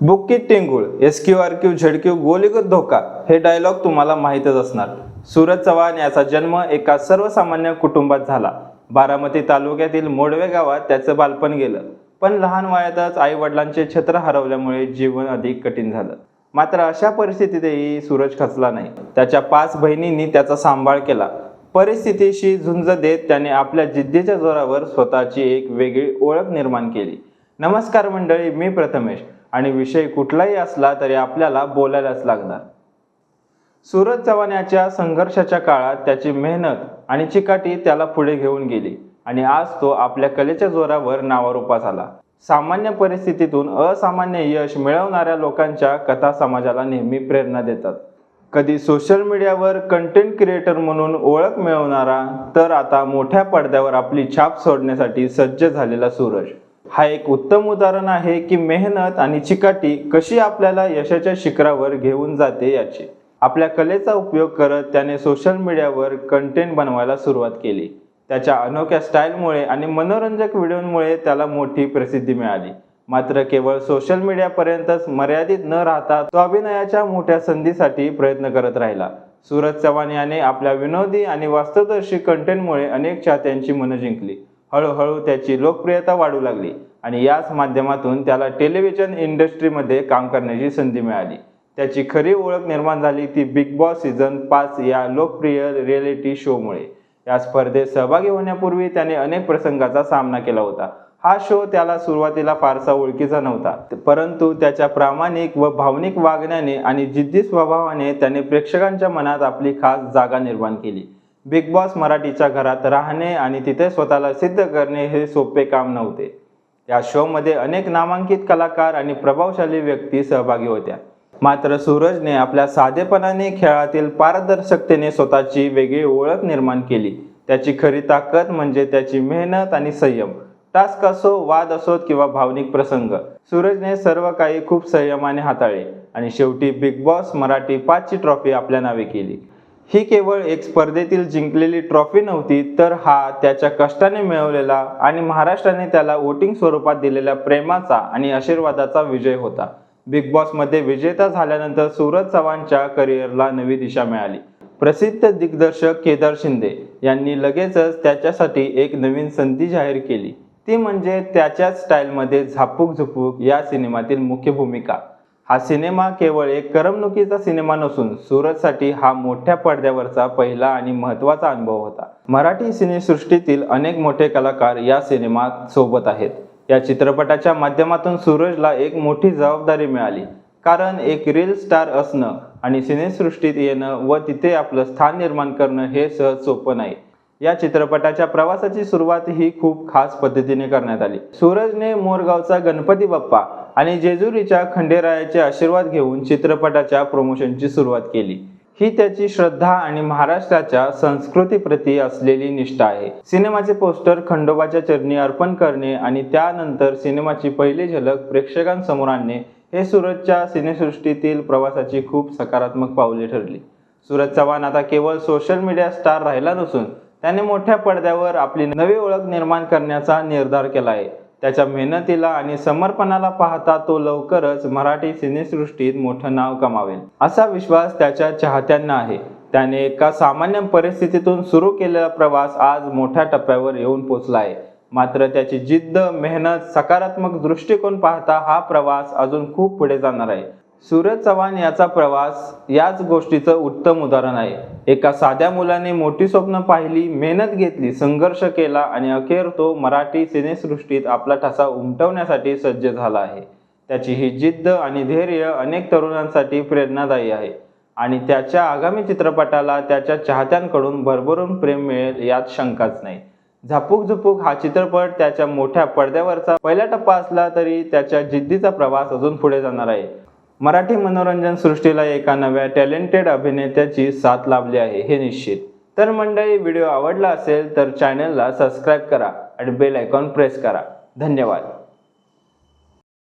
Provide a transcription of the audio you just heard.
बुक्की टेंगुळ S Q R Q Z Q गोलीगत धोका हे dialogue तुम्हाला माहीतच असणार. सूरज चव्हाण याचा जन्म एका सर्वसामान्य कुटुंबात झाला. बारामती तालुक्यातील मोडवे गावात त्याचं बालपण गेलं. पण लहान वयातच आई वडिलांचे छत्र हरवल्यामुळे जीवन अधिक कठीण झालं. मात्र अशा परिस्थितीतही सूरज खचला नाही. त्याच्या पाच बहिणींनी त्याचा सांभाळ केला. परिस्थितीशी झुंज देत त्याने आपल्या जिद्दीच्या जोरावर स्वतःची एक वेगळी ओळख निर्माण केली. नमस्कार मंडळी मी प्रथमेश. आणि विषय कुठलाही असला तरी आपल्याला बोलायलाच लागणार. सूरज चव्हाण याच्या संघर्षाच्या काळात त्याची मेहनत आणि चिकाटी त्याला पुढे घेऊन गेली आणि आज तो आपल्या कलेच्या जोरावर नावारूपास आला सामान्य परिस्थितीतून असामान्य यश मिळवणाऱ्या लोकांच्या कथा समाजाला नेहमी प्रेरणा देतात. कधी सोशल मीडियावर कंटेंट क्रिएटर म्हणून ओळख मिळवणारा तर आता मोठ्या पडद्यावर आपली छाप सोडण्यासाठी सज्ज झालेला सूरज. हा एक उत्तम उदाहरण आहे की मेहनत आणि चिकाटी कशी आपल्याला यशाच्या शिखरावर घेऊन जाते याचे. आपल्या कलेचा उपयोग करत त्याने सोशल मीडियावर कंटेंट बनवायला सुरुवात केली. त्याच्या अनोख्या स्टाईलमुळे आणि मनोरंजक व्हिडिओमुळे त्याला मोठी प्रसिद्धी मिळाली. मात्र केवळ सोशल मीडियापर्यंतच मर्यादित न राहता तो अभिनयाच्या मोठ्या संधीसाठी प्रयत्न करत राहिला. सूरज चव्हाण याने आपल्या विनोदी आणि वास्तवदर्शी कंटेंटमुळे अनेक चाहत्यांची मनं जिंकली. हळूहळू त्याची लोकप्रियता वाढू लागली आणि याच माध्यमातून त्याला टेलिव्हिजन इंडस्ट्रीमध्ये काम करण्याची संधी मिळाली. त्याची खरी ओळख निर्माण झाली ती बिग बॉस सीझन पाच या लोकप्रिय रिएलिटी शोमुळे. या स्पर्धेत सहभागी होण्यापूर्वी त्याने अनेक प्रसंगाचा सामना केला होता. हा शो त्याला सुरुवातीला फारसा ओळखीचा नव्हता परंतु त्याच्या प्रामाणिक व भावनिक वागण्याने आणि जिद्दी स्वभावाने त्याने प्रेक्षकांच्या मनात आपली खास जागा निर्माण केली. बिग बॉस मराठीच्या घरात राहणे आणि तिथे स्वतःला सिद्ध करणे हे सोपे काम नव्हते. या शोमध्ये अनेक नामांकित कलाकार आणि प्रभावशाली व्यक्ती सहभागी होत्या. मात्र सूरजने आपल्या साधेपणाने खेळातील पारदर्शकतेने स्वतःची वेगळी ओळख निर्माण केली. त्याची खरी ताकद म्हणजे त्याची मेहनत आणि संयम. टास्क असो वाद असोत किंवा भावनिक प्रसंग सूरजने सर्व काही खूप संयमाने हाताळले आणि शेवटी बिग बॉस मराठी पाचची ट्रॉफी आपल्या नावे केली. ही केवळ एक स्पर्धेतील जिंकलेली ट्रॉफी नव्हती तर हा त्याच्या कष्टाने मिळवलेला आणि महाराष्ट्राने त्याला वोटिंग स्वरूपात दिलेल्या प्रेमाचा आणि आशीर्वादाचा विजय होता. बिग बॉसमध्ये विजेता झाल्यानंतर सूरज चव्हाणच्या करिअरला नवी दिशा मिळाली. प्रसिद्ध दिग्दर्शक केदार शिंदे यांनी लगेचच त्याच्यासाठी एक नवीन संधी जाहीर केली. ती म्हणजे त्याच्याच स्टाईलमध्ये झापूक झुपूक या सिनेमातील मुख्य भूमिका. हा सिनेमा केवळ एक करमणुकीचा सिनेमा नसून सूरजसाठी हा मोठ्या पडद्यावरचा पहिला आणि महत्त्वाचा अनुभव होता. मराठी सिनेसृष्टीतील अनेक मोठे कलाकार या सिनेमात सोबत आहेत. या चित्रपटाच्या माध्यमातून सूरजला एक मोठी जबाबदारी मिळाली. कारण एक रील स्टार असणं आणि सिनेसृष्टीत येणं व तिथे आपलं स्थान निर्माण करणं हे सहज सोपं नाही. या चित्रपटाच्या प्रवासाची सुरुवात ही खूप खास पद्धतीने करण्यात आली. सूरजने मोरगावचा गणपती बाप्पा आणि जेजुरीच्या खंडेरायाचे आशीर्वाद घेऊन चित्रपटाच्या प्रमोशनची सुरुवात केली. ही त्याची श्रद्धा आणि महाराष्ट्राच्या संस्कृतीप्रती असलेली निष्ठा आहे. सिनेमाचे पोस्टर खंडोबाच्या चरणी अर्पण करणे आणि त्यानंतर सिनेमाची पहिली झलक प्रेक्षकांसमोर आणणे हे सूरजच्या सिनेसृष्टीतील प्रवासाची खूप सकारात्मक पावले ठरली. सूरज चव्हाण आता केवळ सोशल मीडिया स्टार राहिला नसून त्याने मोठ्या पडद्यावर आपली नवी ओळख निर्माण करण्याचा निर्धार केला आहे. त्याच्या मेहनतीला आणि समर्पणाला पाहता तो लवकरच मराठी सिनेसृष्टीत मोठं नाव कमावेल. असा विश्वास त्याच्या चाहत्यांना आहे. त्याने एका सामान्य परिस्थितीतून सुरू केलेला प्रवास आज मोठ्या टप्प्यावर येऊन पोचला आहे. मात्र त्याची जिद्द मेहनत सकारात्मक दृष्टिकोन पाहता हा प्रवास अजून खूप पुढे जाणार आहे. सूरज चव्हाण याचा प्रवास याच गोष्टीचं उत्तम उदाहरण आहे. एका साध्या मुलाने मोठी स्वप्न पाहिली मेहनत घेतली संघर्ष केला आणि अखेर तो मराठी सिनेसृष्टीत आपला ठसा उमटवण्यासाठी सज्ज झाला आहे. त्याची ही जिद्द आणि धैर्य अनेक तरुणांसाठी प्रेरणादायी आहे. आणि त्याच्या आगामी चित्रपटाला त्याच्या चाहत्यांकडून भरभरून प्रेम मिळेल यात शंकाच नाही. झापूक झुपूक हा चित्रपट त्याच्या मोठ्या पडद्यावरचा पहिला टप्पा असला तरी त्याच्या जिद्दीचा प्रवास अजून पुढे जाणार आहे. मराठी मनोरंजन सृष्टीला एका नव्या टॅलेंटेड अभिनेत्याची साथ लाभली आहे हे निश्चित. तर मंडळी व्हिडिओ आवडला असेल तर चॅनलला सबस्क्राईब करा आणि बेल आयकॉन प्रेस करा. धन्यवाद.